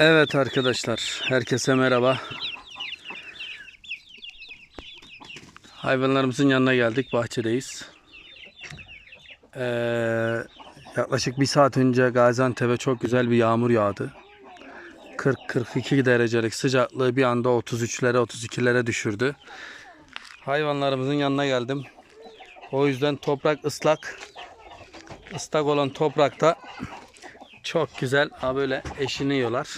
Evet arkadaşlar, herkese merhaba. Hayvanlarımızın yanına geldik, bahçedeyiz. Ee, yaklaşık bir saat önce Gaziantep'e çok güzel bir yağmur yağdı. 40-42 derecelik sıcaklığı bir anda 33'lere 32'lere düşürdü. Hayvanlarımızın yanına geldim. O yüzden toprak ıslak. Islak olan toprakta çok güzel ha böyle eşiniyorlar.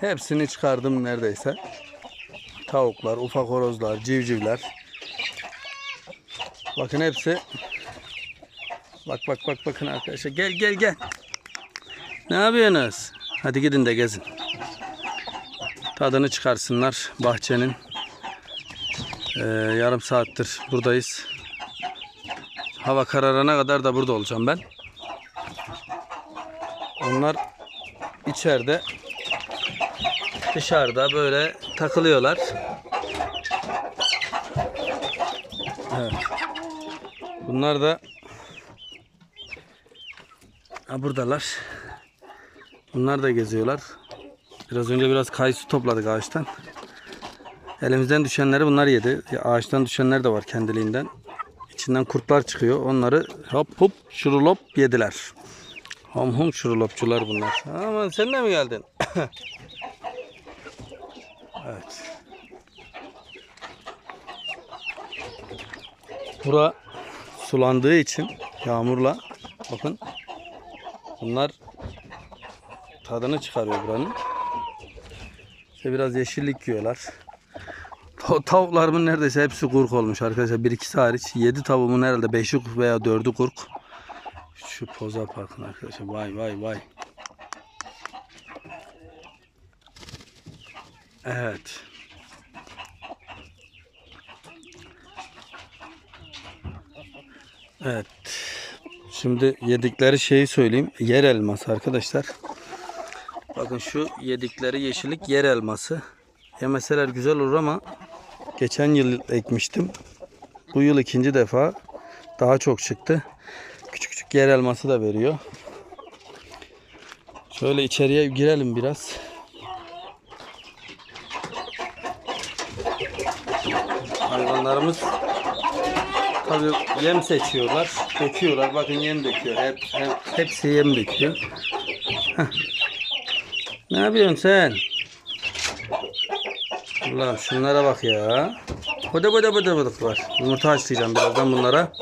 Hepsini çıkardım neredeyse. Tavuklar, ufak horozlar, civcivler. Bakın hepsi. Bak bak bak bakın arkadaşlar. Gel gel gel. Ne yapıyorsunuz? Hadi gidin de gezin. Tadını çıkarsınlar bahçenin. Ee, yarım saattir buradayız. Hava kararana kadar da burada olacağım ben. Onlar içeride dışarıda böyle takılıyorlar. Evet. Bunlar da ha, buradalar. Bunlar da geziyorlar. Biraz önce biraz kayısı topladık ağaçtan. Elimizden düşenleri bunlar yedi. Ağaçtan düşenler de var kendiliğinden. İçinden kurtlar çıkıyor. Onları hop hop şurulop yediler. Hom hom şurulopçular bunlar. Aman sen de mi geldin? evet. Bura sulandığı için yağmurla bakın bunlar tadını çıkarıyor buranın. İşte biraz yeşillik yiyorlar. Ta- Tavuklarımın neredeyse hepsi kurk olmuş arkadaşlar. Bir ikisi hariç. 7 tavuğumun herhalde 5'i veya 4'ü kurk. Şu poza bakın arkadaşlar. Vay vay vay. Evet. Evet. Şimdi yedikleri şeyi söyleyeyim. Yer elması arkadaşlar. Bakın şu yedikleri yeşillik yer elması. Yemeseler güzel olur ama geçen yıl ekmiştim. Bu yıl ikinci defa daha çok çıktı. Küçük küçük yer elması da veriyor. Şöyle içeriye girelim biraz. Hayvanlarımız tabii yem seçiyorlar, döküyorlar. Bakın yem döküyor. Hep, hep hepsi yem döküyor. Heh. Ne yapıyorsun sen? Ulan şunlara bak ya. Bıdı bıdı bıdı bıdık var. Yumurta açlayacağım birazdan bunlara.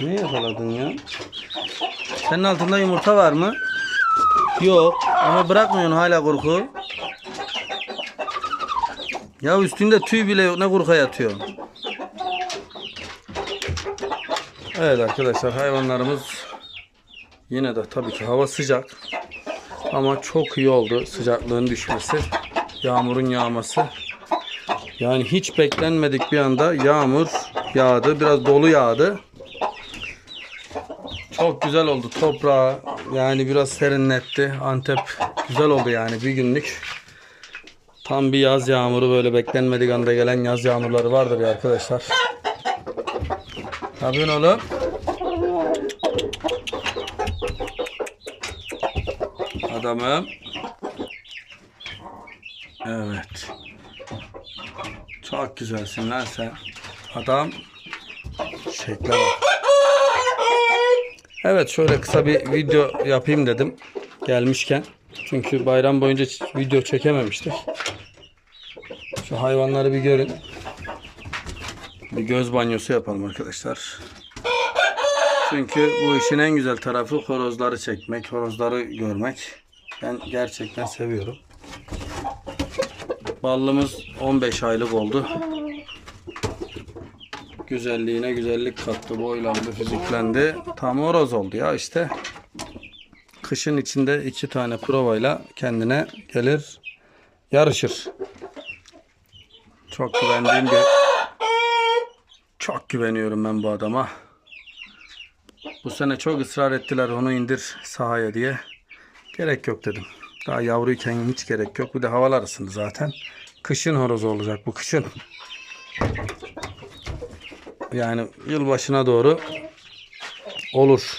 Ne yakaladın ya? Senin altında yumurta var mı? Yok. Ama bırakmıyorsun hala kurku. Ya üstünde tüy bile yok. Ne kurka yatıyor? Evet arkadaşlar hayvanlarımız yine de tabii ki hava sıcak. Ama çok iyi oldu sıcaklığın düşmesi. Yağmurun yağması. Yani hiç beklenmedik bir anda yağmur yağdı. Biraz dolu yağdı. Çok güzel oldu toprağı. Yani biraz serinletti. Antep güzel oldu yani bir günlük. Tam bir yaz yağmuru böyle beklenmedik anda gelen yaz yağmurları vardır ya arkadaşlar. Ne yapıyorsun oğlum? Adamım. Evet. Çok güzelsin lan sen. Adam. Şekle. Evet şöyle kısa bir video yapayım dedim. Gelmişken. Çünkü bayram boyunca video çekememiştik. Şu hayvanları bir görün. Bir göz banyosu yapalım arkadaşlar. Çünkü bu işin en güzel tarafı horozları çekmek, horozları görmek. Ben gerçekten seviyorum. Ballımız 15 aylık oldu. Güzelliğine güzellik kattı, boylandı, fiziklendi. Tam horoz oldu ya işte. Kışın içinde iki tane provayla kendine gelir, yarışır. Çok güvendiğim bir çok güveniyorum ben bu adama. Bu sene çok ısrar ettiler onu indir sahaya diye. Gerek yok dedim. Daha yavruyken hiç gerek yok. Bir de havalar ısındı zaten. Kışın horoz olacak bu kışın. Yani yılbaşına doğru olur.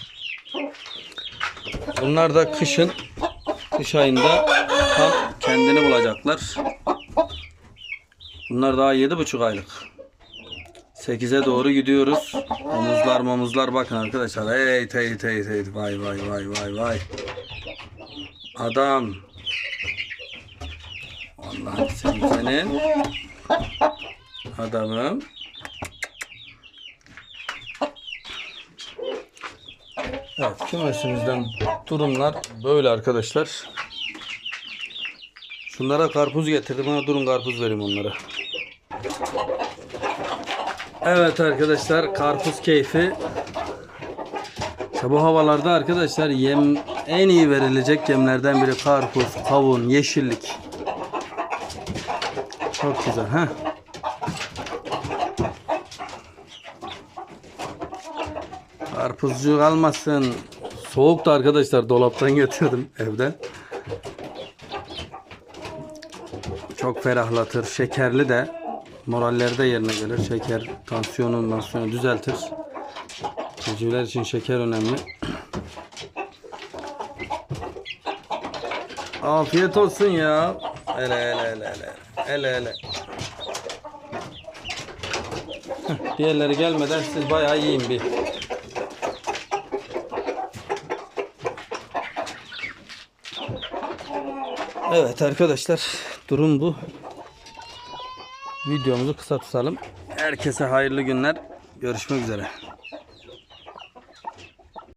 Bunlar da kışın kış ayında tam kendini bulacaklar. Bunlar daha yedi buçuk aylık. 8'e doğru gidiyoruz. Omuzlar momuzlar bakın arkadaşlar. Hey hey hey hey vay vay vay vay vay. Adam. Vallahi sen senin adamım. Evet kümesimizden durumlar böyle arkadaşlar. Şunlara karpuz getirdim ama durun karpuz vereyim onlara. Evet arkadaşlar karpuz keyfi. İşte bu havalarda arkadaşlar yem en iyi verilecek yemlerden biri karpuz, kavun, yeşillik. Çok güzel ha. Karpuzcu kalmasın. Soğuktu arkadaşlar dolaptan getirdim evden. Çok ferahlatır. Şekerli de moralleri de yerine gelir. Şeker tansiyonu, mansiyonu düzeltir. Civcivler için şeker önemli. Afiyet olsun ya. Hele hele hele hele. Hele hele. Diğerleri gelmeden siz bayağı yiyin bir. Evet arkadaşlar durum bu. Videomuzu kısa tutalım. Herkese hayırlı günler. Görüşmek üzere.